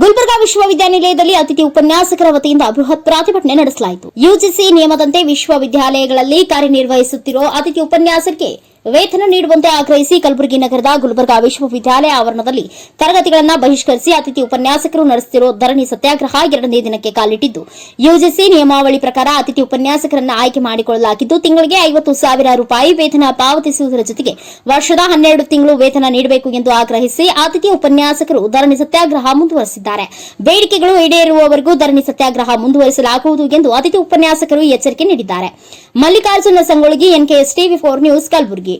ಗುಲ್ಬರ್ಗಾ ವಿಶ್ವವಿದ್ಯಾನಿಲಯದಲ್ಲಿ ಅತಿಥಿ ಉಪನ್ಯಾಸಕರ ವತಿಯಿಂದ ಬೃಹತ್ ಪ್ರತಿಭಟನೆ ನಡೆಸಲಾಯಿತು. ಯುಜಿಸಿ ನಿಯಮದಂತೆ ವಿಶ್ವವಿದ್ಯಾಲಯಗಳಲ್ಲಿ ಕಾರ್ಯನಿರ್ವಹಿಸುತ್ತಿರುವ ಅತಿಥಿ ಉಪನ್ಯಾಸಕರಿಗೆ ವೇತನ ನೀಡುವಂತೆ ಆಗ್ರಹಿಸಿ ಕಲಬುರಗಿ ನಗರದ ಗುಲ್ಬರ್ಗಾ ವಿಶ್ವವಿದ್ಯಾಲಯ ಆವರಣದಲ್ಲಿ ತರಗತಿಗಳನ್ನು ಬಹಿಷ್ಕರಿಸಿ ಅತಿಥಿ ಉಪನ್ಯಾಸಕರು ನಡೆಸುತ್ತಿರುವ ಧರಣಿ ಸತ್ಯಾಗ್ರಹ ಎರಡನೇ ದಿನಕ್ಕೆ ಕಾಲಿಟ್ಟಿದ್ದು. ಯುಜಿಸಿ ನಿಯಮಾವಳಿ ಪ್ರಕಾರ ಅತಿಥಿ ಉಪನ್ಯಾಸಕರನ್ನು ಆಯ್ಕೆ ಮಾಡಿಕೊಳ್ಳಲಾಗಿದ್ದು, ತಿಂಗಳಿಗೆ ಐವತ್ತು ಸಾವಿರ ರೂಪಾಯಿ ವೇತನ ಪಾವತಿಸುವುದರ ಜೊತೆಗೆ ವರ್ಷದ ಹನ್ನೆರಡು ತಿಂಗಳು ವೇತನ ನೀಡಬೇಕು ಎಂದು ಆಗ್ರಹಿಸಿ ಅತಿಥಿ ಉಪನ್ಯಾಸಕರು ಧರಣಿ ಸತ್ಯಾಗ್ರಹ ಮುಂದುವರೆಸಿದ್ದಾರೆ. ಬೇಡಿಕೆಗಳು ಈಡೇರುವವರೆಗೂ ಧರಣಿ ಸತ್ಯಾಗ್ರಹ ಮುಂದುವರಿಸಲಾಗುವುದು ಎಂದು ಅತಿಥಿ ಉಪನ್ಯಾಸಕರು ಎಚ್ಚರಿಕೆ ನೀಡಿದ್ದಾರೆ. Mallikarjuna Sangolagi NKS TV four news, Kalaburagi.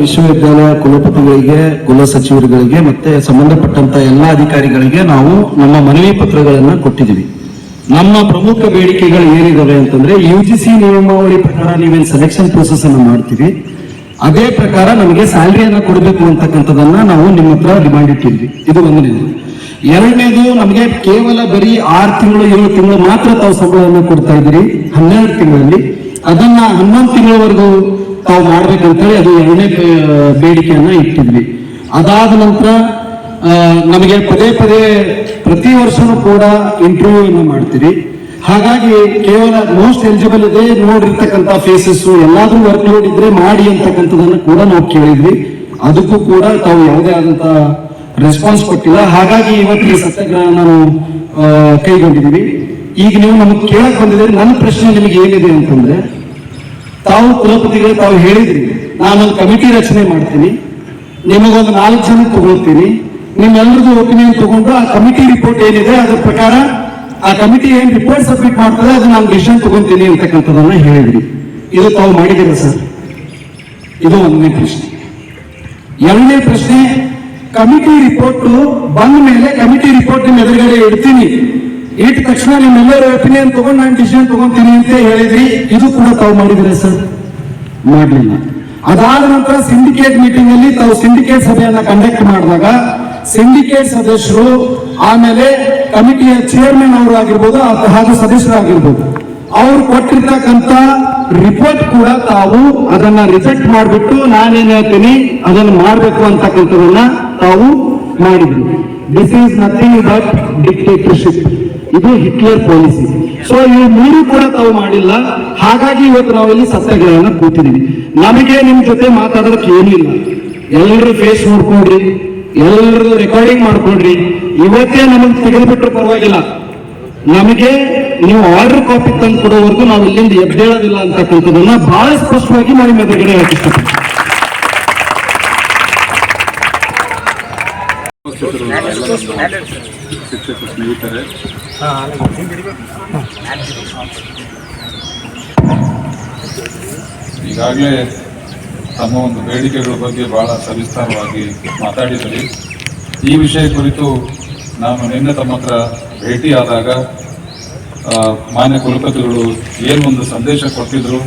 ವಿಶ್ವವಿದ್ಯಾಲಯ ಕುಲಪತಿಗಳಿಗೆ ಕುಲ ಸಚಿವರುಗಳಿಗೆ ಮತ್ತೆ ಸಂಬಂಧಪಟ್ಟಂತ ಎಲ್ಲಾ ಅಧಿಕಾರಿಗಳಿಗೆ ನಾವು ನಮ್ಮ ಮನವಿ ಪತ್ರಗಳನ್ನು ಕೊಟ್ಟಿದ್ದೀವಿ. ನಮ್ಮ ಪ್ರಮುಖ ಬೇಡಿಕೆಗಳು ಏನಿದಾವೆ ಅಂತಂದ್ರೆ ಯು ಜಿ ಸಿ ನಿಯಮಾವಳಿ ಪ್ರಕಾರ ನೀವೇನು ಸೆಲೆಕ್ಷನ್ ಪ್ರೋಸೆಸ್ ಅನ್ನು ಮಾಡ್ತೀವಿ ಅದೇ ಪ್ರಕಾರ ನಮಗೆ ಸ್ಯಾಲರಿಯನ್ನ ಕೊಡಬೇಕು ಅಂತಕ್ಕಂಥದನ್ನ ನಾವು ನಿಮ್ಮ ಹತ್ರ ಡಿಮಾಂಡ್ ಇಟ್ಟಿದ್ವಿ. ಇದು ಒಂದನೇದು. ಎರಡನೇದು, ನಮಗೆ ಕೇವಲ ಬರೀ ಆರು ತಿಂಗಳು, ಏಳು ತಿಂಗಳು ಮಾತ್ರ ತಾವು ಸಂಬಳವನ್ನು ಕೊಡ್ತಾ ಇದ್ದೀರಿ, ಹನ್ನೆರಡು ತಿಂಗಳಲ್ಲಿ. ಅದನ್ನ ಹನ್ನೊಂದು ತಿಂಗಳವರೆಗೂ ತಾವು ಮಾಡ್ಬೇಕಂತೇಳಿ ಅದು ಎರಡನೇ ಬೇಡಿಕೆಯನ್ನ ಇಟ್ಟಿದ್ವಿ. ಅದಾದ ನಂತರ ನಮಗೆ ಪದೇ ಪದೇ ಪ್ರತಿ ವರ್ಷವೂ ಕೂಡ ಇಂಟರ್ವ್ಯೂ ಮಾಡ್ತೀರಿ. ಹಾಗಾಗಿ ಕೇವಲ ಮೋಸ್ಟ್ ಎಲಿಜಿಬಲ್ ಇದೆ ನೋಡಿರ್ತಕ್ಕಂಥ ಫೇಸಸ್ ಎಲ್ಲಾದ್ರೂ ವರ್ಕ್ ಲೋಡ್ ಮಾಡಿ ಅಂತಕ್ಕಂಥದ್ದನ್ನು ಕೂಡ ನಾವು ಕೇಳಿದ್ವಿ. ಅದಕ್ಕೂ ಕೂಡ ತಾವು ಯಾವುದೇ ಆದಂತ ರೆಸ್ಪಾನ್ಸ್ ಕೊಟ್ಟಿಲ್ಲ. ಹಾಗಾಗಿ ಇವತ್ತು ಈ ಸತ್ಯಾಗ್ರಹ ನಾವು ಕೈಗೊಂಡಿದ್ದೀವಿ. ಈಗ ನೀವು ನಮಗೆ ಕೇಳಕ್ ಬಂದಿದ್ರೆ ನನ್ನ ಪ್ರಶ್ನೆ ನಿಮಗೆ ಏನಿದೆ ಅಂತಂದ್ರೆ, ತಾವು ಕುಲಪತಿಗಳು ತಾವು ಹೇಳಿದ್ರಿ. ನಾನೊಂದು ಕಮಿಟಿ ರಚನೆ ಮಾಡ್ತೀನಿ. ನಿಮಗೊಂದು ನಾಲ್ಕು ಜನ ತಗೊಳ್ತೀನಿ. ನಿಮ್ಮೆಲ್ಲರಿಗೂ ಒಪಿನಿಯನ್ ತಗೊಂಡು ಆ ಕಮಿಟಿ ರಿಪೋರ್ಟ್ ಏನಿದೆ ಅದ್ರ ಪ್ರಕಾರ ಆ ಕಮಿಟಿ ಏನ್ ರಿಪೋರ್ಟ್ ಸಬ್ಮಿಟ್ ಮಾಡ್ತದೆ ಅದು ನಾನು ಡಿಸಿಷನ್ ತಗೊಂತೀನಿ ಅಂತಕ್ಕಂಥದನ್ನ ಹೇಳಿದ್ರಿ. ಇದು ತಾವು ಮಾಡಿದಿರ ಸರ್? ಇದು ಒಂದನೇ ಪ್ರಶ್ನೆ. ಎರಡನೇ ಪ್ರಶ್ನೆ, ಕಮಿಟಿ ರಿಪೋರ್ಟ್ ಬಂದ ಮೇಲೆ ಕಮಿಟಿ ರಿಪೋರ್ಟ್ ನಿಮ್ಮ ಎದುರುಗಡೆ ಇಡ್ತೀನಿ. ಇಟ್ಟ ತಕ್ಷಣ ನಿಮ್ಮೆಲ್ಲರ ಒಪಿನಿಯನ್ ತಗೊಂಡು ನಾನು ಡಿಸಿಷನ್ ತಗೊಂತೀನಿ ಅಂತ ಹೇಳಿದ್ರಿ. ಇದು ಕೂಡ ತಾವು ಮಾಡಿದ್ರೆ ಸರ್? ಮಾಡಲಿಲ್ಲ. ಅದಾದ ನಂತರ ಸಿಂಡಿಕೇಟ್ ಮೀಟಿಂಗ್ ಅಲ್ಲಿ ತಾವು ಸಿಂಡಿಕೇಟ್ ಸಭೆಯನ್ನ ಕಂಡಕ್ಟ್ ಮಾಡಿದಾಗ ಸಿಂಡಿಕೇಟ್ ಸದಸ್ಯರು, ಆಮೇಲೆ ಕಮಿಟಿಯ ಚೇರ್ಮನ್ ಅವರು ಆಗಿರ್ಬೋದು ಹಾಗೂ ಸದಸ್ಯರು ಆಗಿರ್ಬೋದು ಅವ್ರು ಕೊಟ್ಟಿರ್ತಕ್ಕಂತ ರಿಪೋರ್ಟ್ ಕೂಡ ತಾವು ಅದನ್ನ ರಿಜೆಕ್ಟ್ ಮಾಡಿಬಿಟ್ಟು ನಾನೇನ್ ಹೇಳ್ತೀನಿ, ಅದನ್ನ ಮಾಡಬೇಕು ಅಂತಕ್ಕಂಥದನ್ನ ತಾವು ಮಾಡಿದ್ರಿ. This is nothing but dictatorship ಇದು ಹಿಟ್ಲರ್ ಪಾಲಿಸಿ ಸೊ ಇವು ಮೂರು ಕೂಡ ತಾವು ಮಾಡಿಲ್ಲ. ಹಾಗಾಗಿ ಇವತ್ತು ನಾವು ಇಲ್ಲಿ ಸತ್ಯಾಗ್ರಹನ ಕೂತಿದ್ದೀವಿ. ನಮಗೆ ನಿಮ್ ಜೊತೆ ಮಾತಾಡೋದಕ್ಕೆ ಇಲ್ಲ. ಎಲ್ಲರೂ ಫೇಸ್ ನೋಡ್ಕೊಡ್ರಿ ಎಲ್ಲರದು ರೆಕಾರ್ಡಿಂಗ್ ಮಾಡ್ಕೊಡ್ರಿ. ಇವತ್ತೇ ನಮಗೆ ತೆಗೆದುಬಿಟ್ರೆ ಪರವಾಗಿಲ್ಲ. ನಮಗೆ ನೀವು ಆರ್ಡರ್ ಕಾಪಿ ತಂದು ಕೊಡೋವರೆಗೂ ನಾವು ಇಲ್ಲಿಂದ ಎದ್ದೇಳೋದಿಲ್ಲ ಅಂತಕ್ಕಂಥದ್ದನ್ನ ಬಹಳ ಸ್ಪಷ್ಟವಾಗಿ ನಿಮ್ಮ ಎದುರುಗಡೆ ಸ್ನೇಹಿತರೆ ಈಗಾಗಲೇ ತಮ್ಮ ಒಂದು ಬೇಡಿಕೆಗಳ ಬಗ್ಗೆ ಬಹಳ ಸವಿಸ್ತಾರವಾಗಿ ಮಾತಾಡಿದ್ರಿ. ಈ ವಿಷಯ ಕುರಿತು ನಾನು ನಿನ್ನೆ ತಮ್ಮ ಹತ್ರ ಭೇಟಿಯಾದಾಗ ಮಾನ್ಯ ಕುಲಪತಿಗಳು ಏನು ಒಂದು ಸಂದೇಶ ಕೊಟ್ಟಿದ್ರು,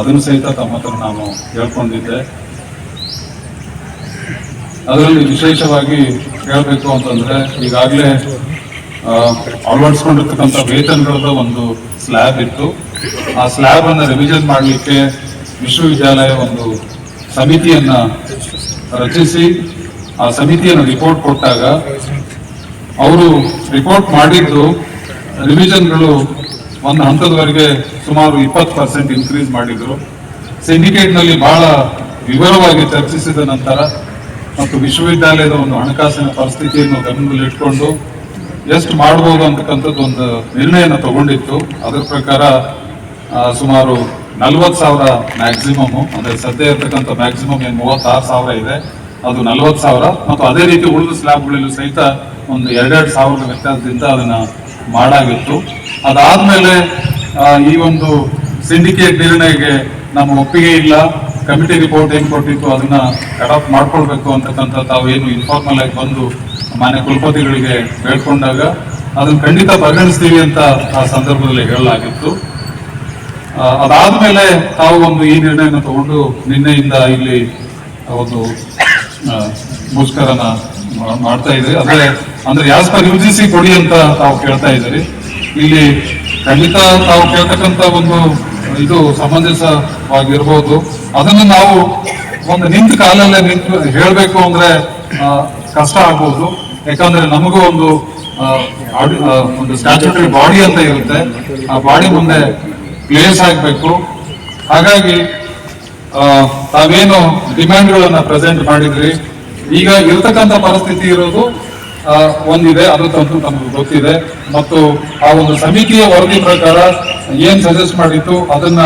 ಅದನ್ನು ಸಹಿತ ತಮ್ಮ ಹತ್ರ ನಾನು ಹೇಳ್ಕೊಂಡಿದ್ದೆ. ಅದರಲ್ಲಿ ವಿಶೇಷವಾಗಿ ಹೇಳಬೇಕು ಅಂತಂದ್ರೆ, ಈಗಾಗಲೇ ಅಳವಡಿಸ್ಕೊಂಡಿರ್ತಕ್ಕಂಥ ವೇತನಗಳದ ಒಂದು ಸ್ಲ್ಯಾಬ್ ಇತ್ತು. ಆ ಸ್ಲ್ಯಾಬ್ ಅನ್ನ ರಿವಿಷನ್ ಮಾಡಲಿಕ್ಕೆ ವಿಶ್ವವಿದ್ಯಾಲಯ ಒಂದು ಸಮಿತಿಯನ್ನ ರಚಿಸಿ, ಆ ಸಮಿತಿಯನ್ನು ರಿಪೋರ್ಟ್ ಕೊಟ್ಟಾಗ ಅವರು ರಿಪೋರ್ಟ್ ಮಾಡಿದ್ದು ರಿವಿಷನ್ಗಳು ಒಂದು ಹಂತದವರೆಗೆ ಸುಮಾರು ಇಪ್ಪತ್ತು ಪರ್ಸೆಂಟ್ ಇನ್ಕ್ರೀಸ್ ಮಾಡಿದ್ರು. ಸಿಂಡಿಕೇಟ್ನಲ್ಲಿ ಬಹಳ ವಿವರವಾಗಿ ಚರ್ಚಿಸಿದ ನಂತರ ಮತ್ತು ವಿಶ್ವವಿದ್ಯಾಲಯದ ಒಂದು ಹಣಕಾಸಿನ ಪರಿಸ್ಥಿತಿಯನ್ನು ಗಮನದಲ್ಲಿಟ್ಕೊಂಡು ಎಷ್ಟು ಮಾಡಬಹುದು ಅಂತಕ್ಕಂಥದ್ದು ಒಂದು ನಿರ್ಣಯನ ತಗೊಂಡಿತ್ತು. ಅದರ ಪ್ರಕಾರ ಸುಮಾರು ನಲ್ವತ್ತು ಸಾವಿರ ಮ್ಯಾಕ್ಸಿಮಮ್ ಅಂದರೆ ಸದ್ಯ ಇರ್ತಕ್ಕಂಥ ಮ್ಯಾಕ್ಸಿಮಮ್ ಏನು ಮೂವತ್ತಾರು ಸಾವಿರ ಇದೆ. ಅದು ನಲ್ವತ್ತು ಸಾವಿರ. ಮತ್ತು ಅದೇ ರೀತಿ ಉಳಿದ ಸ್ಲ್ಯಾಬ್ಗಳಲ್ಲೂ ಸಹಿತ ಒಂದು ಎರಡೆರಡು ಸಾವಿರದ ವ್ಯತ್ಯಾಸದಿಂದ ಅದನ್ನ ಮಾಡಾಗಿತ್ತು. ಅದಾದ್ಮೇಲೆ ಈ ಒಂದು ಸಿಂಡಿಕೇಟ್ ನಿರ್ಣಯಕ್ಕೆ ನಮ್ಮ ಒಪ್ಪಿಗೆ ಇಲ್ಲ. ಕಮಿಟಿ ರಿಪೋರ್ಟ್ ಏನು ಕೊಟ್ಟಿತ್ತು ಅದನ್ನ ಅಡಾಪ್ಟ್ ಮಾಡ್ಕೊಳ್ಬೇಕು ಅಂತಕ್ಕಂಥ ತಾವು ಏನು ಇನ್ಫಾರ್ಮಲ್ ಆಗಿ ಬಂದು ಮಾನ್ಯ ಕುಲಪತಿಗಳಿಗೆ ಹೇಳ್ಕೊಂಡಾಗ ಅದನ್ನು ಖಂಡಿತ ಪರಿಗಣಿಸ್ತೀವಿ ಅಂತ ಆ ಸಂದರ್ಭದಲ್ಲಿ ಹೇಳಲಾಗಿತ್ತು. ಅದಾದ್ಮೇಲೆ ತಾವು ಒಂದು ಈ ನಿರ್ಣಯನ ತಗೊಂಡು ನಿನ್ನೆಯಿಂದ ಇಲ್ಲಿ ಒಂದು ಮುಷ್ಕರನ ಮಾಡ್ತಾ ಇದ್ರಿ ಅಂದ್ರೆ ಅಂದ್ರೆ ಯಾಸ್ಪರ್ ಸಿ ಕೊಡಿ ಅಂತ ತಾವು ಕೇಳ್ತಾ ಇದ್ದೀರಿ. ಇಲ್ಲಿ ಖಂಡಿತ ತಾವು ಕೇಳ್ತಕ್ಕಂತ ಒಂದು ಇದು ಸಮಂಜಸವಾಗಿರ್ಬೋದು. ಅದನ್ನು ನಾವು ಒಂದು ನಿಂತ ಕಾಲಲ್ಲೇ ನಿಂತು ಹೇಳಬೇಕು ಅಂದ್ರೆ ಕಷ್ಟ ಆಗ್ಬೋದು. ಯಾಕಂದ್ರೆ ನಮಗೂ ಒಂದು ಒಂದು ಸ್ಟ್ಯಾಚುಟರಿ ಬಾಡಿ ಅಂತ ಇರುತ್ತೆ. ಆ ಬಾಡಿ ಮುಂದೆ ಪ್ಲೇಸ್ ಆಗಬೇಕು ಹಾಗಾಗಿ ತಾವೇನು ಡಿಮ್ಯಾಂಡ್ಗಳನ್ನು ಪ್ರೆಸೆಂಟ್ ಮಾಡಿದ್ರಿ. ಈಗ ಇರ್ತಕ್ಕಂಥ ಪರಿಸ್ಥಿತಿ ಇರೋದು ಒಂದಿದೆ, ಅದು ತಂತು ತಮಗೆ ಗೊತ್ತಿದೆ. ಮತ್ತು ಆ ಒಂದು ಸಮಿತಿಯ ವರದಿ ಪ್ರಕಾರ ಏನ್ ಸಜೆಸ್ಟ್ ಮಾಡಿತ್ತು ಅದನ್ನ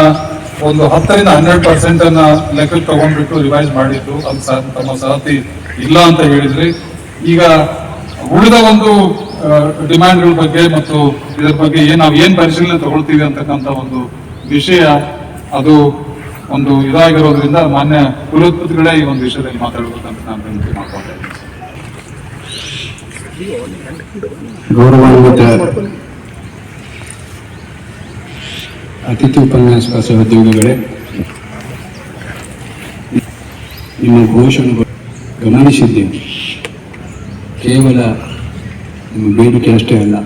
ಒಂದು ಹತ್ತರಿಂದ ಹನ್ನೆರಡು ಪರ್ಸೆಂಟ್ ಅನ್ನ ಲೆಕ್ಕಕ್ಕೆ ತಗೊಂಡ್ಬಿಟ್ಟು ರಿವೈಸ್ ಮಾಡಿದ್ದು, ಅದು ತಮ್ಮ ಸಹತಿ ಇಲ್ಲ ಅಂತ ಹೇಳಿದ್ರಿ. ಈಗ ಉಳಿದ ಒಂದು ಡಿಮ್ಯಾಂಡ್ಗಳ ಬಗ್ಗೆ ಮತ್ತು ಇದರ ಬಗ್ಗೆ ಏನ್ ನಾವು ಏನ್ ಪರಿಶೀಲನೆ ತಗೊಳ್ತೀವಿ ಅಂತಕ್ಕಂಥ ಒಂದು ವಿಷಯ, ಅದು ಒಂದು ಇದಾಗಿರೋದ್ರಿಂದ ಮಾನ್ಯ ಕುಲೋತ್ಪತಿಗಳೇ ಈ ಒಂದು ವಿಷಯದಲ್ಲಿ ಮಾತಾಡಬೇಕಂತ ನಾನು ವಿನಂತಿ ಮಾಡ್ಕೊಂಡೆ ಗೌರವಾನ್ವಿತ ಅತಿಥಿ ಉಪನ್ಯಾಸಕ ಸಹೋದ್ಯೋಗಿಗಳೇ, ನಿಮ್ಮ ಘೋಷಣೆ ಗಮನಿಸಿದ್ದೇನೆ. ಕೇವಲ ನಿಮ್ಮ ಬೇಡಿಕೆ ಅಷ್ಟೇ ಅಲ್ಲ.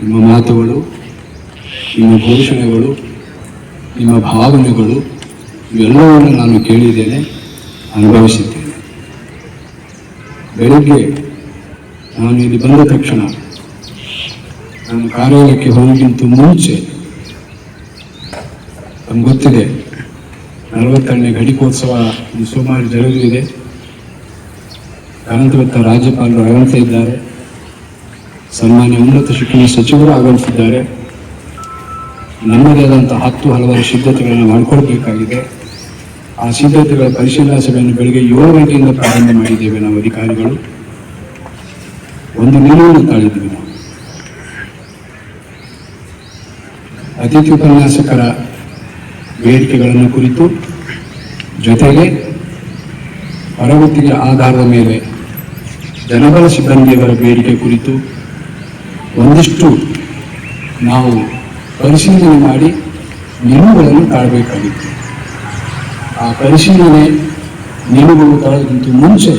ನಿಮ್ಮ ಮಾತುಗಳು, ನಿಮ್ಮ ಘೋಷಣೆಗಳು, ನಿಮ್ಮ ಭಾವನೆಗಳು, ಇವೆಲ್ಲವನ್ನು ನಾನು ಕೇಳಿದ್ದೇನೆ, ಅನುಭವಿಸಿದ್ದೇನೆ. ಬೆಳಗ್ಗೆ ನಾನು ಇಲ್ಲಿ ಬಂದ ತಕ್ಷಣ ನಾನು ಕಾರ್ಯಾಲಯಕ್ಕೆ ಹೋಗಿಂತ ಮುಂಚೆ ನಮ್ಗೆ ಗೊತ್ತಿದೆ, ನಲವತ್ತನೇ ಘಟಿಕೋತ್ಸವ ಈ ಜರುಗಿದೆ ಅನಂತವತ್ತ ರಾಜ್ಯಪಾಲರು ಆಗಮಿಸಿದ್ದಾರೆ ಸನ್ಮಾನ್ಯ ಉನ್ನತ ಶಿಕ್ಷಣ ಸಚಿವರು ಆಗಮಿಸಿದ್ದಾರೆ. ನಮ್ಮದೇ ಆದಂಥ ಹತ್ತು ಹಲವಾರು ಸಿದ್ಧತೆಗಳನ್ನು ಮಾಡಿಕೊಳ್ಬೇಕಾಗಿದೆ. ಆ ಸಿದ್ಧತೆಗಳ ಪರಿಶೀಲನಾ ಸಭೆಯನ್ನು ಬೆಳಗ್ಗೆ ಏಳು ಗಂಟೆಯಿಂದ ಪ್ರಾರಂಭ ಮಾಡಿದ್ದೇವೆ ನಾವು ಅಧಿಕಾರಿಗಳು. ಒಂದು ನಿಲುವನ್ನು ತಾಳಿದ್ವಿ ನಾವು. ಅತಿಥಿ ಉಪನ್ಯಾಸಕರ ಬೇಡಿಕೆಗಳನ್ನು ಕುರಿತು ಜೊತೆಗೆ ಹೊರಗುತ್ತಿಗೆ ಆಧಾರದ ಮೇಲೆ ಜನಬಲ ಸಿಬ್ಬಂದಿಯವರ ಬೇಡಿಕೆ ಕುರಿತು ಒಂದಿಷ್ಟು ನಾವು ಪರಿಶೀಲನೆ ಮಾಡಿ ನಿಲುವುಗಳನ್ನು ತಾಳಬೇಕಾಗಿತ್ತು ಆ ಪರಿಶೀಲನೆ ನಿಲುವುಗಳು ತಾಳೋದಕ್ಕಿಂತ ಮುಂಚೆ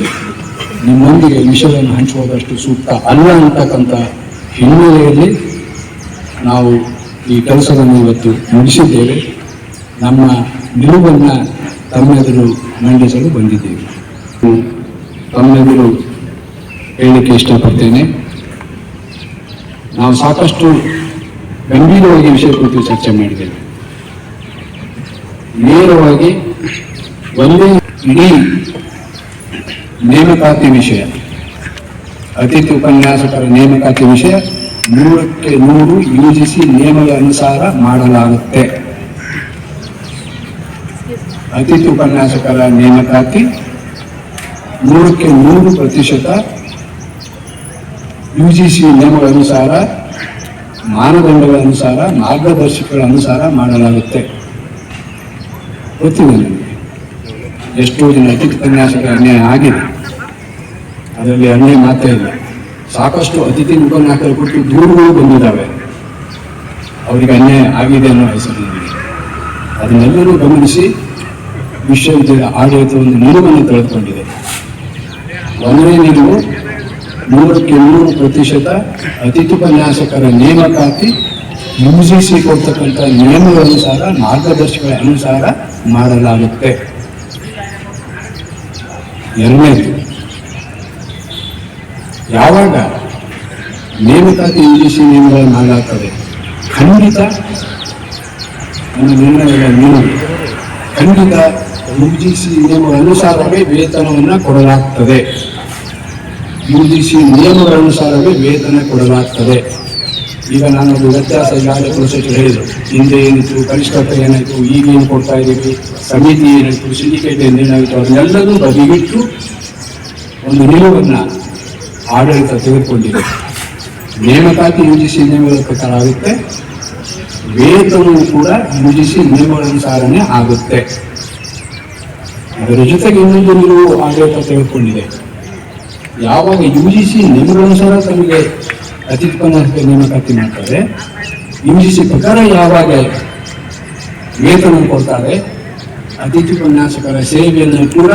ನಿಮ್ಮೊಂದಿಗೆ ವಿಷಯವನ್ನು ಹಂಚುವುದಷ್ಟು ಸೂಕ್ತ ಅಲ್ಲ ಅಂತಕ್ಕಂಥ ಹಿನ್ನೆಲೆಯಲ್ಲಿ ನಾವು ಈ ಕೆಲಸವನ್ನು ಇವತ್ತು ಮುಗಿಸಿದ್ದೇವೆ. ನಮ್ಮ ನಿಲುವನ್ನು ತಮ್ಮೆದುರು ಮಂಡಿಸಲು ಬಂದಿದ್ದೇವೆ. ತಮ್ಮೆದುರು ಹೇಳಲಿಕ್ಕೆ ಇಷ್ಟಪಡ್ತೇನೆ. ನಾವು ಸಾಕಷ್ಟು ಗಂಭೀರವಾಗಿ ವಿಷಯ ಕುರಿತು ಚರ್ಚೆ ಮಾಡಿದ್ದೇವೆ ನೇರವಾಗಿ ಒಂದೇ ಇಡೀ ನೇಮಕಾತಿ ವಿಷಯ, ಅತಿಥಿ ಉಪನ್ಯಾಸಕರ ನೇಮಕಾತಿ ವಿಷಯ ನೂರಕ್ಕೆ ನೂರು ಯು ಜಿ ನಿಯಮದ ಅನುಸಾರ ಮಾಡಲಾಗುತ್ತೆ. ಅತಿಥಿ ಉಪನ್ಯಾಸಕರ ನೇಮಕಾತಿ ನೂರಕ್ಕೆ ನೂರು ಪ್ರತಿಶತ ಯು ಜಿ ಸಿ ನಿಯಮಗಳ ಅನುಸಾರ ಮಾನದಂಡಗಳ ಅನುಸಾರ ಮಾರ್ಗದರ್ಶಕಗಳ ಅನುಸಾರ ಮಾಡಲಾಗುತ್ತೆ. ಗೊತ್ತಿದೆ ನನಗೆ ಎಷ್ಟೋ ಜನ ಅತಿಥಿ ಅನ್ಯಾಯ ಆಗಿದೆ. ಅದರಲ್ಲಿ ಅನ್ಯಾಯ ಮಾತ್ರ ಇಲ್ಲ. ಸಾಕಷ್ಟು ಅತಿಥಿ ಉಪನ್ಯಾಸಗಳು ಕೊಟ್ಟು ದೂರುಗಳು ಬಂದಿದ್ದಾವೆ. ಅವರಿಗೆ ಅನ್ಯಾಯ ಆಗಿದೆ ಅನ್ನೋ ಹೆಸರಿನಲ್ಲಿ ಅದನ್ನೆಲ್ಲರೂ ಗಮನಿಸಿ ವಿಶ್ವವಿದ್ಯಾಲಯ ಆಡಳಿತ ಒಂದು ನಿಲುವನ್ನು ತೆಗೆದುಕೊಂಡಿದೆ. ಒಂದನೇ ನಿಲುವು ನೂರಕ್ಕೆ ನೂರು ಪ್ರತಿಶತ ಅತಿಥಿ ಉಪನ್ಯಾಸಕರ ನೇಮಕಾತಿ ಯು ಜಿ ಸಿ ಕೊಡ್ತಕ್ಕಂಥ ನಿಯಮಗಳನುಸಾರ ಅನುಸಾರ ಮಾರ್ಗದರ್ಶಕಗಳ ಅನುಸಾರ ಮಾಡಲಾಗುತ್ತೆ. ಎರಡನೇದು, ಯಾವಾಗ ನೇಮಕಾತಿ ಯು ಜಿ ಸಿ ನಿಯಮಗಳನ್ನು ಮಾಡಲಾಗ್ತದೆ ಖಂಡಿತ ನನ್ನ ನಿರ್ಣಯಗಳ ನಿಯಮ ಖಂಡಿತ ಯು ಜಿ ಸಿ ನಿಯಮಗಳ ಅನುಸಾರವೇ ವೇತನವನ್ನು ಕೊಡಲಾಗ್ತದೆ. ಯು ಜಿ ಅನುಸಾರವೇ ವೇತನ ಕೊಡಲಾಗ್ತದೆ. ಈಗ ನಾನು ಒಂದು ವ್ಯತ್ಯಾಸ ಈಗಾಗಲೇ ಕುಲಸಚಿವರು ಹೇಳಿದರು ಹಿಂದೆ ಏನಿತ್ತು? ಪರಿಷ್ಕೃತ ಏನಾಯಿತು? ಈಗೇನು ಕೊಡ್ತಾ ಇದ್ದೀವಿ ಸಮಿತಿ ಏನಾಯಿತು? ಸಿಂಡಿಕೇಟ್ ಏನಾಯಿತು ಅದನ್ನೆಲ್ಲದೂ ಬದಿಗಿಟ್ಟು ಒಂದು ನಿಲುವನ್ನು ಆಡಳಿತ ತೆಗೆದುಕೊಂಡಿದೆ. ನೇಮಕಾತಿ ಯು ನಿಯಮಗಳ ಪ್ರಕಾರ ಆಗುತ್ತೆ. ವೇತನವು ಕೂಡ ಯು ಜಿ ಆಗುತ್ತೆ. ಅದರ ಜೊತೆಗೆ ಇನ್ನೊಂದು ನಿಲುವು ಆಡಳಿತ ತೆಗೆದುಕೊಂಡಿದೆ. ಯಾವಾಗ ಯು ಜಿ ಸಿ ನಿಯಮಗಳನುಸಾರ ತಮಗೆ ಅತಿಥಿ ನೇಮಕಾತಿ ಮಾಡ್ತಾರೆ ಯು ಜಿ ಸಿ ಪ್ರಕಾರ ಯಾವಾಗ ವೇತನ ಕೊಡ್ತಾರೆ, ಅತಿಥಿ ಉಪನ್ಯಾಸಕರ ಸೇವೆಯನ್ನು ಕೂಡ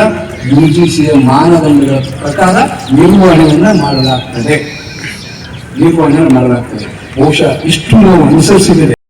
ಯು ಜಿ ಸಿಯ ಮಾನದಂಡಗಳ ಪ್ರಕಾರ ನಿರ್ವಹಣೆಯನ್ನು ಮಾಡಲಾಗ್ತದೆ. ನಿರ್ವಹಣೆಯನ್ನು ಮಾಡಲಾಗ್ತದೆ. ಬಹುಶಃ ಇಷ್ಟು ನಾವು ಅನುಸರಿಸಿದರೆ